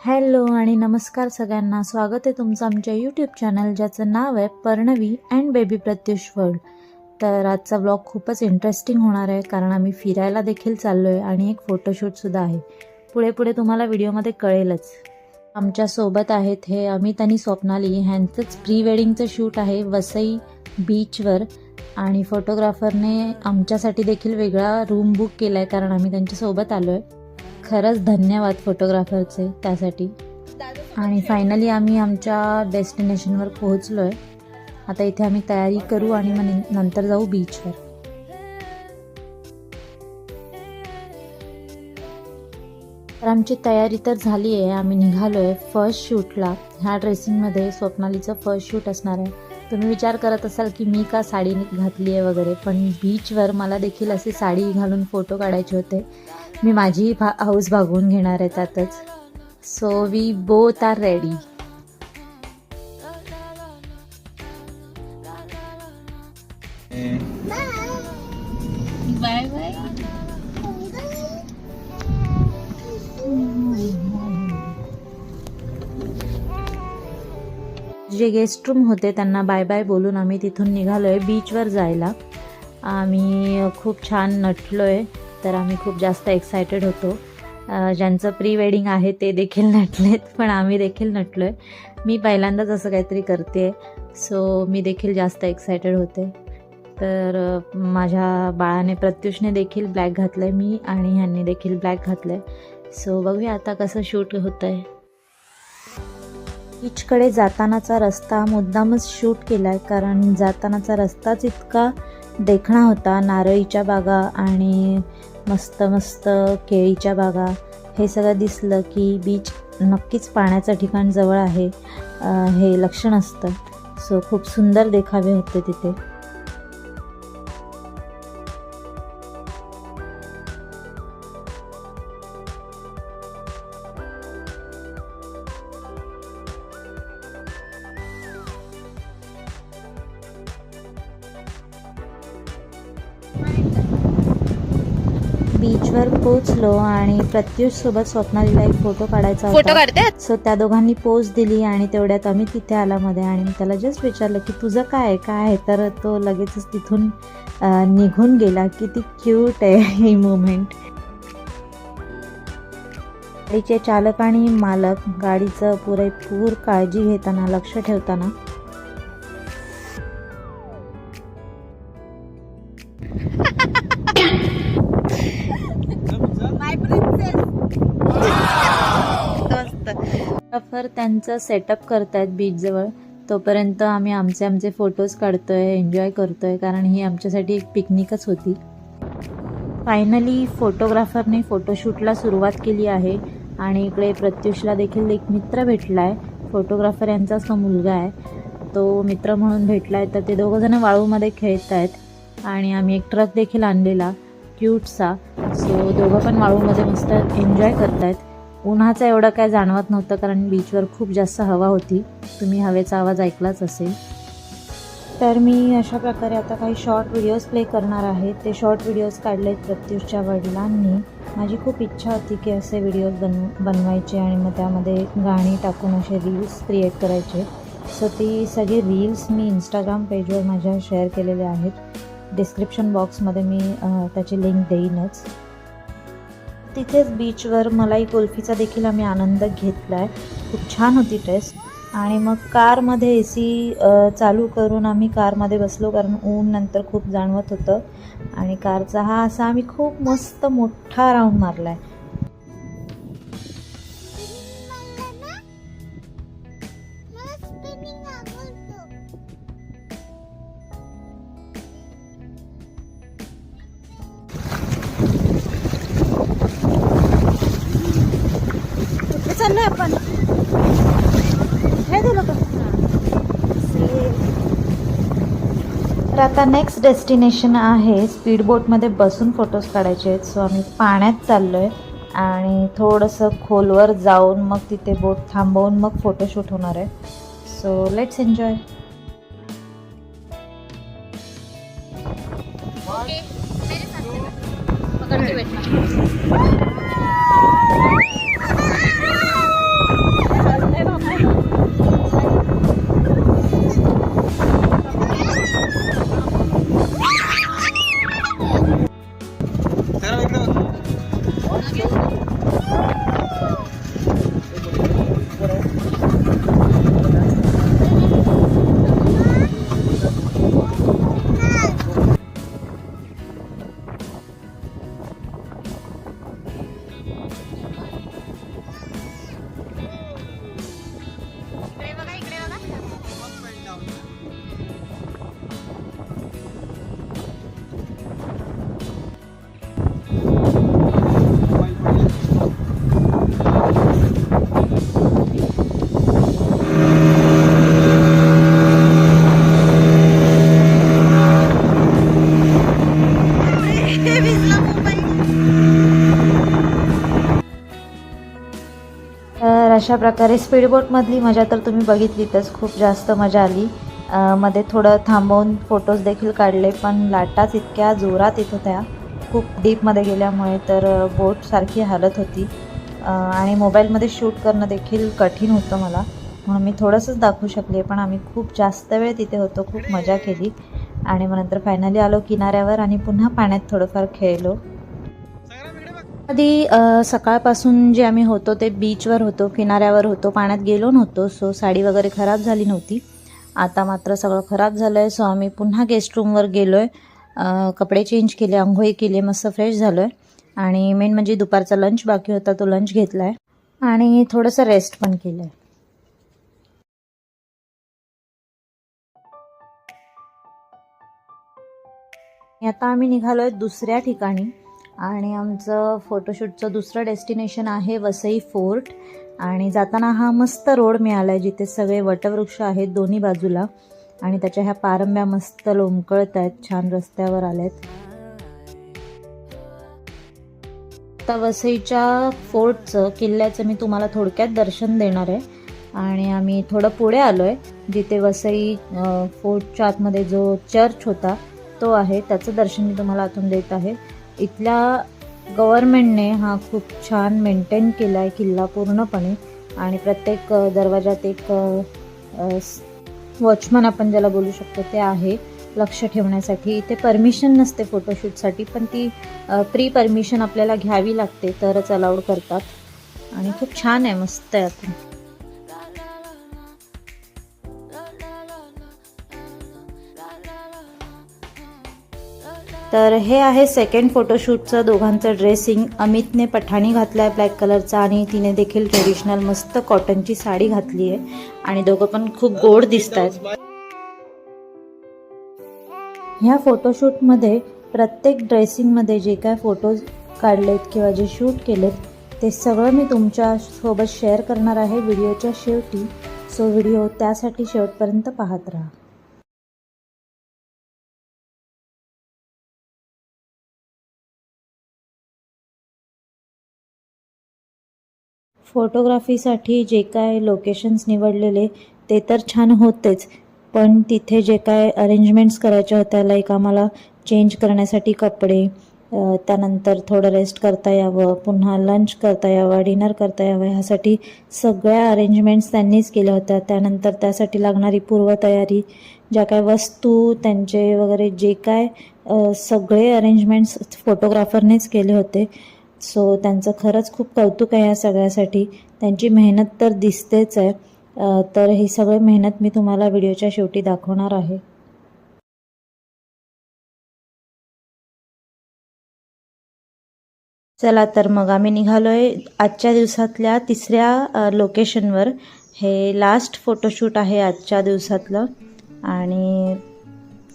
Hello आणि नमस्कार सगळ्यांना. स्वागत आहे तुमचं आमच्या यूट्यूब चॅनल ज्याचं नाव आहे Parnavi and baby Pratyush World. तर आजचा ब्लॉग खूपच इंटरेस्टिंग होणार आहे कारण आम्ही फिरायला देखील चाललो आहे आणि एक फोटोशूटसुद्धा आहे. पुढे पुढे तुम्हाला व्हिडिओमध्ये कळेलच. आमच्यासोबत आहेत हे अमित आणि स्वप्नाली. ह्यांचंच प्री वेडिंगचं शूट आहे वसई बीचवर आणि फोटोग्राफरने आमच्यासाठी देखील वेगळा रूम बुक केला आहे कारण आम्ही त्यांच्यासोबत आलो आहे खरंच धन्यवाद फोटोग्राफरचे त्यासाठी. आणि फायनली आम्ही आमच्या डेस्टिनेशनवर पोहोचलो आहे आता इथे आम्ही तयारी करू आणि मग नंतर जाऊ बीचवर तर आमची तयारी तर झाली आहे. आम्ही निघालो आहे फर्स्ट शूटला ह्या ड्रेसिंगमध्ये स्वप्नालीचं फर्स्ट शूट असणार आहे. तुम्ही विचार करत असाल की मी का साडी घातली आहे वगैरे पण बीचवर मला देखील अशी साडी घालून फोटो काढायचे होते. मी माझी भा हाऊस भागवून घेणार आहे त्यातच. So we both are ready bye bye जे गेस्ट रूम होते त्यांना बाय बाय बोलून आम्ही तिथून निघालो आहे बीचवर जायला. आम्ही खूप छान नटलो आहे तर आम्ही खूप जास्त एक्सायटेड होतो. ज्यांचं प्री वेडिंग आहे ते देखील नटलेत पण आम्ही देखील नटलो आहे मी पहिल्यांदाच असं काहीतरी करते सो मी देखील जास्त एक्सायटेड होते. तर माझ्या बाळाने प्रत्युषने देखील ब्लॅक घातलं आहे मी आणि ह्यांनी देखील ब्लॅक घातलं आहे सो बघूया आता कसं शूट होतं आहे बीचकडे जातानाचा रस्ता मुद्दामच शूट केला आहे कारण जातानाचा रस्ताच इतका देखणा होता नारळीच्या बागा आणि मस्त मस्त केळीच्या बागा. हे सगळं दिसलं की बीच नक्कीच पाण्याचं ठिकाण जवळ आहे. हे लक्षण असतं. सो खूप सुंदर देखावे होते तिथे. बीचवर पोचलो आणि प्रत्युष सोबत स्वप्नालीला एक फोटो काढायचा फोटो होता काढतात? सो त्या दोघांनी पोज दिली आणि तेवढ्यात आम्ही तिथे आला मध्ये आणि मी त्याला जस्ट विचारलं की तुझं काय काय आहे? तर तो लगेचच तिथून निघून गेला किती क्यूट आहे ही मुमेंट गाडीचे चालक आणि मालक गाडीचं पुरेपूर काळजी घेताना लक्ष ठेवताना फोटोग्राफर त्यांचं सेटअप करतायत बीचजवळ तोपर्यंत आम्ही आमचे आमचे फोटोज काढतोय एन्जॉय करतोय कारण ही आमच्यासाठी एक पिकनिकच होती. फायनली फोटोग्राफरने फोटोशूटला सुरुवात केली आहे आणि इकडे प्रत्युषला देखील एक मित्र भेटला आहे फोटोग्राफर यांचाच तो मुलगा आहे. तो मित्र म्हणून भेटला आहे तर ते दोघंजणं वाळूमध्ये खेळत आहेत आणि आम्ही एक ट्रक देखील आणलेला क्यूटचा सो. दोघं पण वाळूमध्ये मस्त एन्जॉय करतायत. उन्हाचं एवढं काय जाणवत नव्हतं कारण बीचवर खूप जास्त हवा होती. तुम्ही हवेचा आवाज ऐकलाच असेल. तर मी अशा प्रकारे आता काही शॉर्ट व्हिडिओज प्ले करणार आहे. ते शॉर्ट व्हिडिओज काढले आहेत प्रत्युषच्या वडिलांनी. माझी खूप इच्छा होती की असे व्हिडिओज बन बनवायचे आणि मग त्यामध्ये गाणी टाकून असे रील्स क्रिएट करायचे. सो ती सगळी रील्स मी इंस्टाग्राम पेजवर माझ्या शेअर केलेले आहेत. डिस्क्रिप्शन बॉक्समध्ये मी त्याची लिंक देईनच. तिथेच बीचवर मलाई कुल्फीचा देखील आम्ही आनंद घेतला आहे खूप छान होती टेस्ट आणि मग कारमध्ये ए सी चालू करून आम्ही कारमध्ये बसलो कारण ऊन नंतर खूप जाणवत होतं. आणि कारचा हा असा आम्ही खूप मस्त मोठा राऊंड मारला आहे तर आता नेक्स्ट डेस्टिनेशन आहे स्पीड बोटमध्ये बसून फोटोज काढायचे आहेत. सो आम्ही पाण्यात चाललो आहे आणि थोडंसं खोलवर जाऊन मग तिथे बोट थांबवून मग फोटोशूट होणार आहे. So let's enjoy Okay. अशा प्रकारे स्पीडबोटमधली मजा तर तुम्ही बघितलीतच. खूप जास्त मजा आली. मध्ये थोडं थांबवून फोटोज देखील काढले पण लाटाच इतक्या जोरात येत होत्या. खूप डीपमध्ये गेल्यामुळे तर बोटसारखी हालत होती. आणि मोबाईलमध्ये शूट करणं देखील कठीण होतं मला. म्हणून मी थोडंसंच दाखवू शकले पण आम्ही खूप जास्त वेळ तिथे होतो खूप मजा केली. आणि मग नंतर फायनली आलो किनाऱ्यावर आणि पुन्हा पाण्यात थोडंफार खेळलो. आधी सकाळपासून जे आम्ही होतो ते बीचवर होतो किनाऱ्यावर होतो पाण्यात गेलो नव्हतो सो साडी वगैरे खराब झाली नव्हती. आता मात्र सगळं खराब झालं आहे सो आम्ही पुन्हा गेस्ट रूमवर गेलो आहे कपडे चेंज केले आंघोळी केली मस्त फ्रेश झालो आहे आणि मेन म्हणजे दुपारचा लंच बाकी होता तो लंच घेतला आहे आणि थोडंसं रेस्ट पण केलं आहे आता आम्ही निघालो आहे दुसऱ्या ठिकाणी. आणि आमचं फोटोशूटचं दुसरं डेस्टिनेशन आहे वसई फोर्ट. आणि जाताना हा मस्त रोड मिळाला आहे जिथे सगळे वटवृक्ष आहेत दोन्ही बाजूला. आणि त्याच्या ह्या पारंब्या मस्त लोंबकळत आहेत छान रस्त्यावर आल्यात आता वसईच्या फोर्टचं किल्ल्याचं मी तुम्हाला थोडक्यात दर्शन देणार आहे. आणि आम्ही थोडं पुढे आलो आहे जिथे वसई फोर्टच्या आतमध्ये जो चर्च होता तो आहे. त्याचं दर्शन मी तुम्हाला आतून देत आहे. इथल्या गव्हर्मेंटने हा खूप छान मेंटेन केला आहे किल्ला पूर्णपणे. आणि प्रत्येक दरवाजात एक वॉचमन आपण ज्याला बोलू शकतो ते आहे लक्ष ठेवण्यासाठी. इथे परमिशन नसते फोटोशूटसाठी पण ती प्री परमिशन आपल्याला घ्यावी लागते तरच अलाउड करतात. आणि खूप छान आहे मस्त आहे आता. तर हे आहे सेकंड फोटोशूटचं दोघांचं ड्रेसिंग अमितने पठाणी घातला आहे ब्लॅक कलरचा आणि तिने देखील ट्रेडिशनल मस्त कॉटनची साडी घातली आहे. आणि दोघं पण खूप गोड दिसत आहेत ह्या फोटोशूटमध्ये प्रत्येक ड्रेसिंगमध्ये जे काय फोटोज काढलेत किंवा जे शूट केलेत ते सगळं मी तुमच्यासोबत शेअर करणार आहे. व्हिडिओच्या शेवटी. सो व्हिडिओ त्यासाठी शेवटपर्यंत पाहत राहा. फोटोग्राफीसाठी जे काय लोकेशन्स निवडलेले ते तर छान होतेच पण तिथे जे काय अरेंजमेंट्स करायच्या होत्या लाईक आम्हाला चेंज करण्यासाठी कपडे त्यानंतर थोडं रेस्ट करता यावं पुन्हा लंच करता यावं डिनर करता यावं ह्यासाठी सगळ्या अरेंजमेंट्स त्यांनीच केल्या होत्या. त्यानंतर त्यासाठी लागणारी पूर्वतयारी ज्या काय वस्तू त्यांचे वगैरे जे काय सगळे अरेंजमेंट्स फोटोग्राफरनेच केले होते. सो त्यांचं खरंच खूप कौतुक आहे या सगळ्यासाठी. त्यांची मेहनत तर दिसतेच आहे. तर ही सगळी मेहनत मी तुम्हाला व्हिडिओच्या शेवटी दाखवणार आहे. चला तर मग आम्ही निघालो आहे आजच्या दिवसातल्या तिसऱ्या लोकेशनवर हे लास्ट फोटोशूट आहे आजच्या दिवसातलं. आणि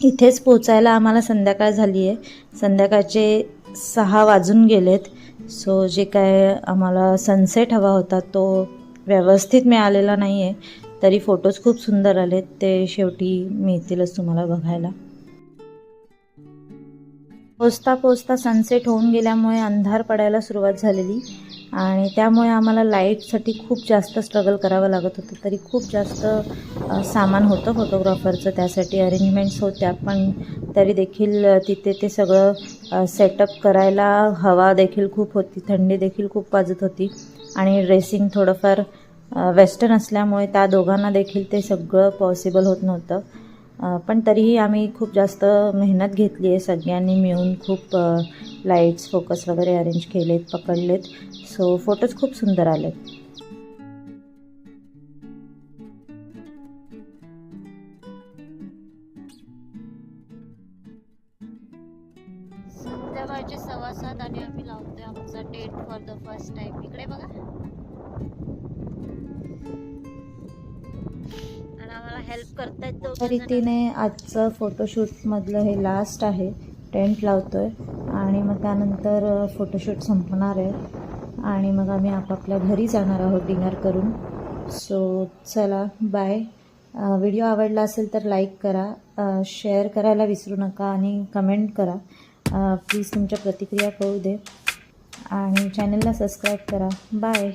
इथेच पोचायला आम्हाला संध्याकाळ झाली आहे संध्याकाळचे सहा वाजून गेलेत. सो जे काय आम्हाला सनसेट हवा होता तो व्यवस्थित मिळालेला नाही आहे तरी फोटोज खूप सुंदर आलेत. ते शेवटी मिळतीलच तुम्हाला बघायला. पोचता पोचता सनसेट होऊन गेल्यामुळे अंधार पडायला सुरुवात झालेली. आणि त्यामुळे आम्हाला लाईटसाठी खूप जास्त स्ट्रगल करावं लागत होतं. तरी खूप जास्त सामान होतं फोटोग्राफरचं त्यासाठी अरेंजमेंट्स होत्या. पण तरी देखील तिथे ते सगळं सेटअप करायला हवा देखील खूप होती. थंडी देखील खूप वाजत होती. आणि ड्रेसिंग थोडंफार वेस्टर्न असल्यामुळे त्या दोघांना देखील ते सगळं पॉसिबल होत नव्हतं. पण तरीही आम्ही खूप जास्त मेहनत घेतली आहे. सगळ्यांनी मिळून खूप लाईट्स फोकस वगैरे अरेंज केलेत पकडलेत. सो फोटोज खूप सुंदर आलेत. हेल्प करतायत त्या रीतीने आजचं फोटोशूटमधलं हे लास्ट आहे. टेंट लावतोय. आणि मग त्यानंतर फोटोशूट संपणार आहे. आणि मग आम्ही आपापल्या घरी जाणार आहोत डिनर करून. सो चला बाय व्हिडिओ आवडला असेल तर लाईक करा. शेअर करायला विसरू नका आणि कमेंट करा. प्लीज तुमच्या प्रतिक्रिया कळू दे. आणि चॅनलला सबस्क्राईब करा. बाय